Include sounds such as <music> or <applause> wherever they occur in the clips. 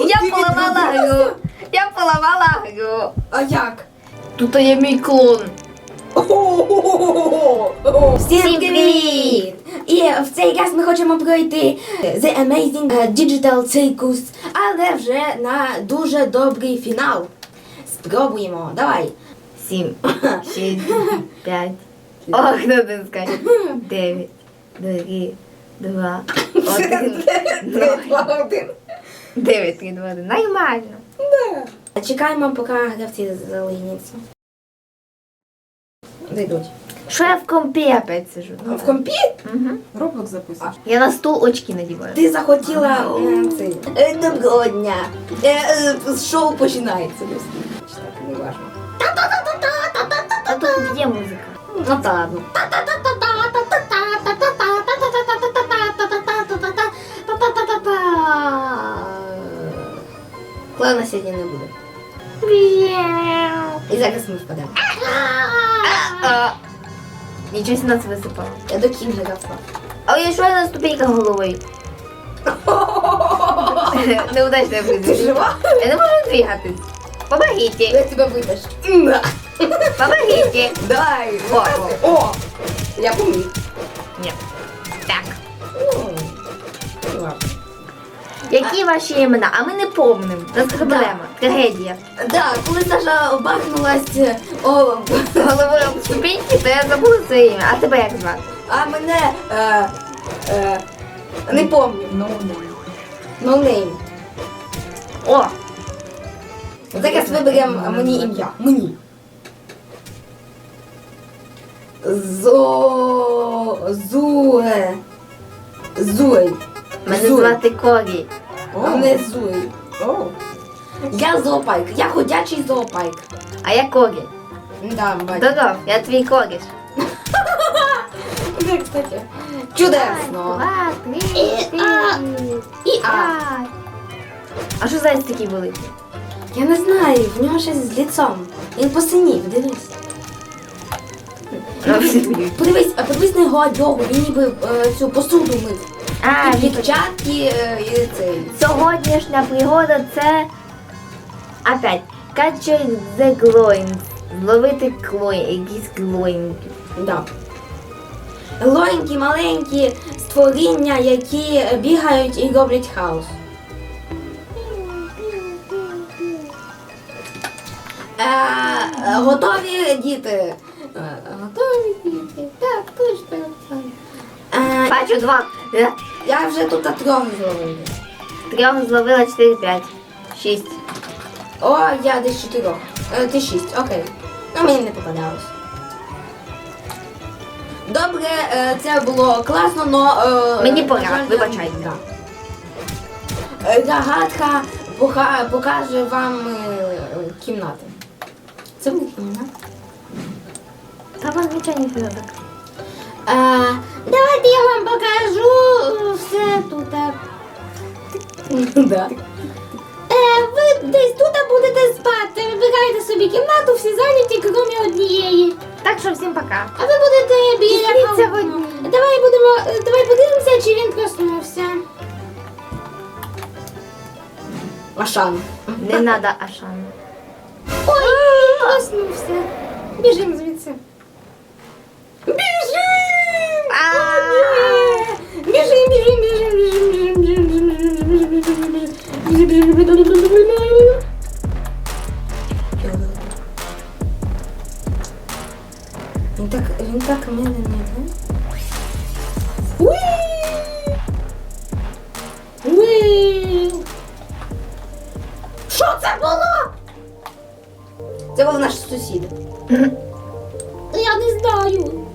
Я поламала гру. Я поламала гру. А як? Тут є мій клон. Всім привіт! І в цей раз ми хочемо пройти The Amazing Digital Circus, але вже на дуже добрий фінал. Спробуємо, давай. Сім, шість, п'ять. О, хто ти скаже? Дев'ять, три, два, один. Ноль. Дев'ять, три, два, один. Нормально. Чекаємо, поки гравці залиняться. Зайдуть. Що я в компі опять сижу? В компі Угу. Роблок записуєш. Я на стул очки надіваю. ти захотіла е, цей. е, Доброго дня. Е, е, Шоу починається. Чи так, не важно. А тут є музика. Ну та ладно. Клана сьогодні не буде. І зараз ми впадемо. Нічого нас висипало. Я до Кінгера впав. А я що на ступеньках головою? <laughs> Неудачно я Ти прийду. жива? Я не можу двигатись. Помогите. Я тебе витащу. Помогите. Давай. О. О! Я поміг. Ні. Які ваші імена? А ми не помним. У нас проблема. Трагедія. Да, коли Саша бахнулась о, Головою об ступеньки, то я забула своє ім'я. А тебе як звати? а мене е, е, не помню. Ну, No name. О! Зараз виберемо мені ім'я. Мені. Зо... Зуе. Зуй. Мене Зуй. звати Корі. А мене Зуй. О, Я зоопайк. Я ходячий зоопайк. А я Корі. Да. Здоров, я твій коріш. Це, <laughs> кстати, чудесно. Два, три, а. чотири, І а. п'ять. А що зайці такі великі? Я не знаю, в нього щось з лицом. Він посинів, дивись. Подивись, а подивись на його одягу, він ніби е, цю посуду мив. А, І перчатки, е, і цей. Сьогоднішня пригода це опять catching the glowing. Зловити клой, якісь глоїнги. Да. Лонькі, маленькі створіння, які бігають і роблять хаос. Е, е, готові діти? Е, готові діти? Так, точно. Е, Бачу два. Я вже тут трьох зловив. Трьох зловила, чотири, п'ять. Шість. О, я десь чотирьох. Е, ти шість, окей. Ну, мені не попадалось. Добре, е, це було класно, но... Е, Мені на пора, жаль, я- вибачайте. Да. Е, Загадка пока- покаже вам е, кімнати. Це буде кімната? Та вам нічого не треба. Е, давайте я вам покажу е, все тут. Да. Е, ви десь тут будете спати. Вибирайте собі кімнату, всі зайняті, крім однієї. Так що всім пока. А ви будете біля Пісніться в одній. Давай будемо. е, Давай подивимося, чи він проснувся. Ашан. Не надо Ашану. Ой, він проснувся. Біжимо звідси. так а медленно, да? Уи! Уи! Что это было? Это был наш сусід. Ну, я не знаю.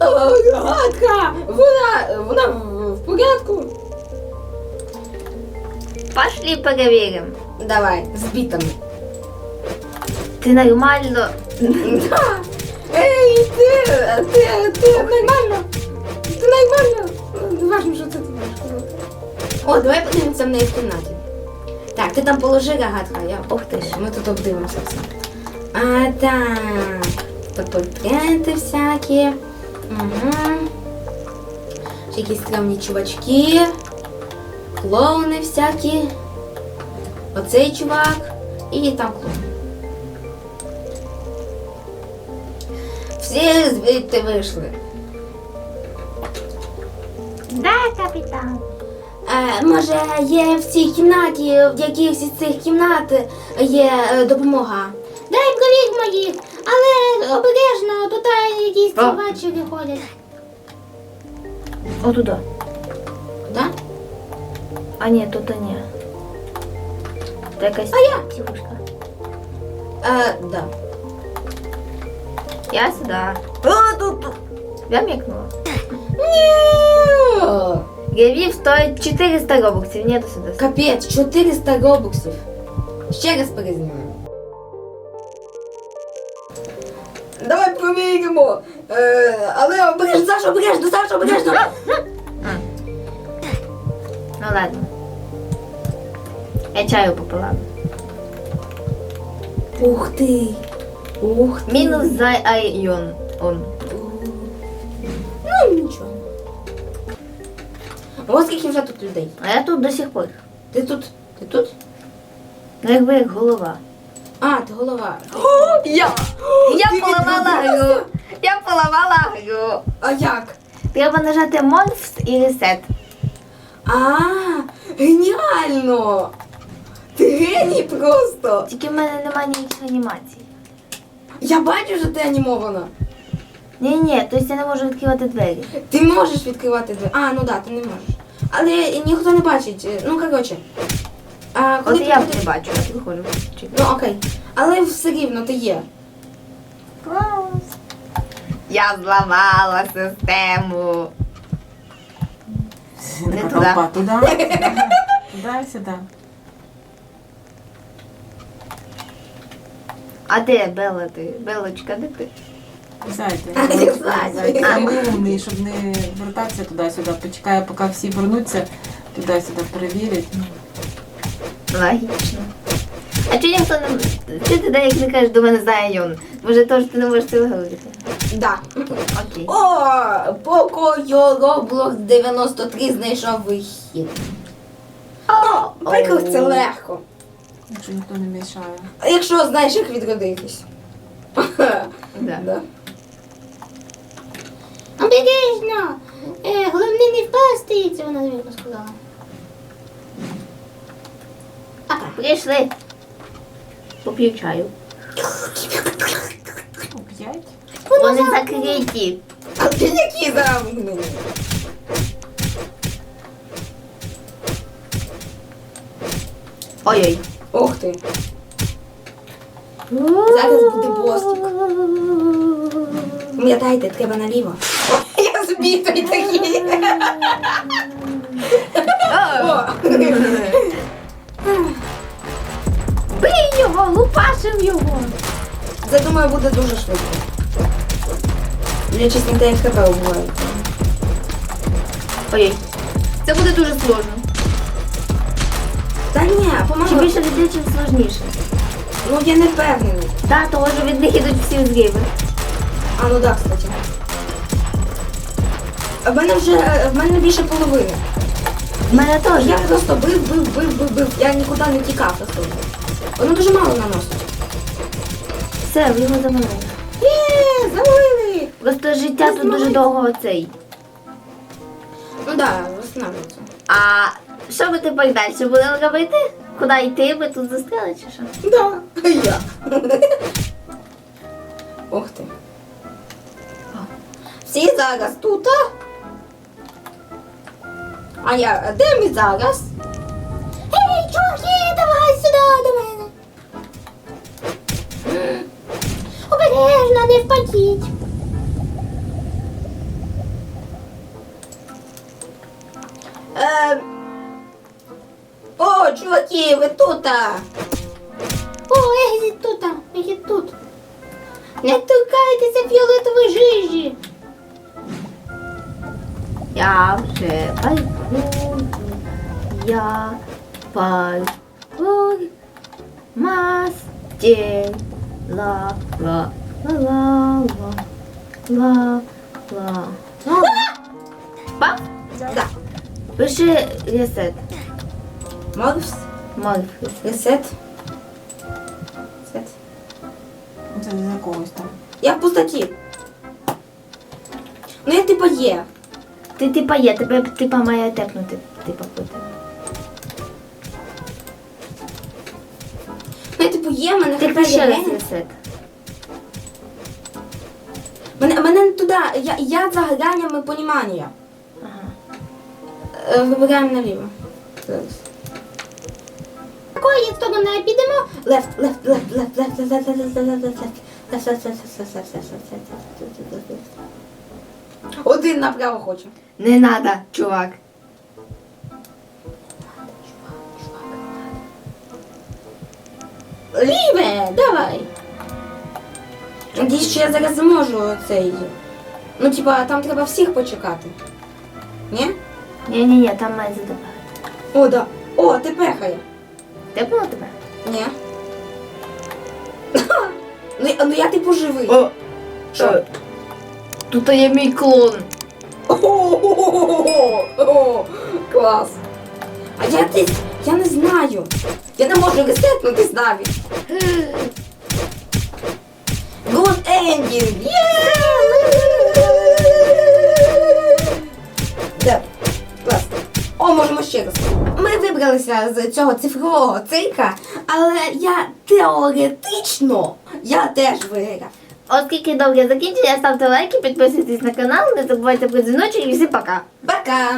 О, гадка! Вона, вона в порядку. Пошли поговорим. Давай, с битом. Ти нормально. Да. Ей, ти, ти, ти нормально. Ти нормально. Важно, що це ти сказати. О, давай подивимося в неї в кімнаті. Так, ти там положи рогатка, я. Ух ти ж. Ми тут обдивимося все. А, так. Тут портрети всякі. Угу. Ще якісь стрімні чувачки. клоуни всякі. Оцей чувак і там клоун. Всі звідти вийшли. Да, капітан. Е, може, є в цій кімнаті, в якихось із цих кімнат є е, допомога. Дай привіт моїх, але обережно, тут якісь А. вечері ходять. Отуда. Да? А ні, тут ні. Це якась А я? психушка. Е, да. Я сюди. О, тут. тут. Я мікнула. Ні. Гравів стоїть 400 робоксів. Ні, до сюди. Капець, 400 робоксів. Ще раз перезнімемо. Давай провіримо. Е, але обережно, Саша, обережно, Саша, обережно. Ну ладно. Я чаю попила. Ух ти. Ух ти. Мінус за айон. Он. Ну, нічого. Ось скільки вже тут людей. А я тут до сих пор. Ти тут? Ти тут? Ну якби як голова. А, ти голова. <gasps> Я! Я Ти поламала гру. Я поламала гру. А як? Треба нажати Monst і Reset. А, геніально! Ти геній просто! Тільки в мене немає ніяких анімацій. Я бачу, що ти анімована. Ні, ні, тобто я не можу відкривати двері. Ти можеш відкривати двері. А, ну да, ти не можеш. Але ніхто не бачить. Ну, коротше. А, коли От ти я будеш- не бачу, я виходжу. Ну окей. Але все рівно ти є. Я зламала систему. Не туди. Опа, туда, туда, туда и сюда. А де Белла ти? Белочка, де ти? Ти зайти. Ми умні, щоб не вертатися туди-сюди. Почекаю, поки всі вернуться, туди-сюди перевірять. Логічно. А чого ніхто не. Чого ти деяк не кажеш до мене за айон? Може, то, що ти не можеш це виговорити? Да. Окей. О, поко Roblox 93 знайшов вихід. О, прикол це легко. Якщо ніхто не мішає. А Якщо знаєш, як відродитись. Да. Да. Обережно! Е, головне не впасти, це вона вірно сказала. Апа. Прийшли. Поп'ю чаю. Оп'ять? Вони закриті. А ти які замкнені? Ой-ой. Ох ти. Зараз буде босик. Пам'ятайте, треба наліво. Я збитий такий. О. Бий його, лупашим його. Це, думаю, буде дуже швидко. Дивлячись на те, як тебе убивають. Ой-ой. Це буде дуже сложно. Та ні, Чим поможу. більше людей, чим сложніше. Ну я не впевнений. Так, того що від них ідуть всі зриви. А ну да, кстати. В мене вже в мене більше половини. В мене теж. Я просто бив, бив, бив, бив, бив. Я нікуди не тікав просто. Воно дуже мало наносить. Все, в його замовили. Є, завалили! Просто життя тут дуже довго оцей. Ну да, встановлюється. А що ми тепер далі будемо робити? Куди йти? Ми тут застряли чи що? Да, я. Ух ти. Всі зараз тут. а? А я, а де ми зараз? Ей, чуваки, давай сюди до мене. Обережно, не впадіть. чуваки, ви тут. а? О, Егзіт тут, а, Егзіт тут. Не торкайтеся фіолетової жижі. Я вже паркую. Я паркую. Мастер. Ла, ла, ла, ла, ла, ла, ла. Пап? Да. Пиши ресет. Морфс. Морф. Ресет. Ресет. Це за когось там. Я в пустоті. Ну я типа є. Ти типа є, тебе типа має тепнути, типа бути. Ну я типу є, мене Ти хватає ще раз генів. ресет. Мене, мене туди, я, я за гранями понімання. Ага. Е, Вибираємо наліво. Зараз. Left, left, left, left, left, left, left, left, left, left, left, left, left, left, left, left. Один направо хоче. Не надо, чувак. Ліве, давай. Надіюсь, що я зараз зможу цей. Ну, типа, там треба всіх почекати. Ні? Ні-ні-ні, там має задавати. О, да. О, ти пехає. Тепнуло тебе? Ні. <coughs> ну, я- ну я типу живий. О, Що? е, Тут є мій клон. О, клас. А я десь, я не знаю. Я не можу ресетнутись навіть. Good ending! Є! Да, клас. О, можемо ще раз. Ми вибралися з цього цифрового цирка, але я теоретично я теж виграв. Оскільки довге закінчення, ставте лайки, підписуйтесь на канал, не забувайте про дзвіночок і всім пока. Пока!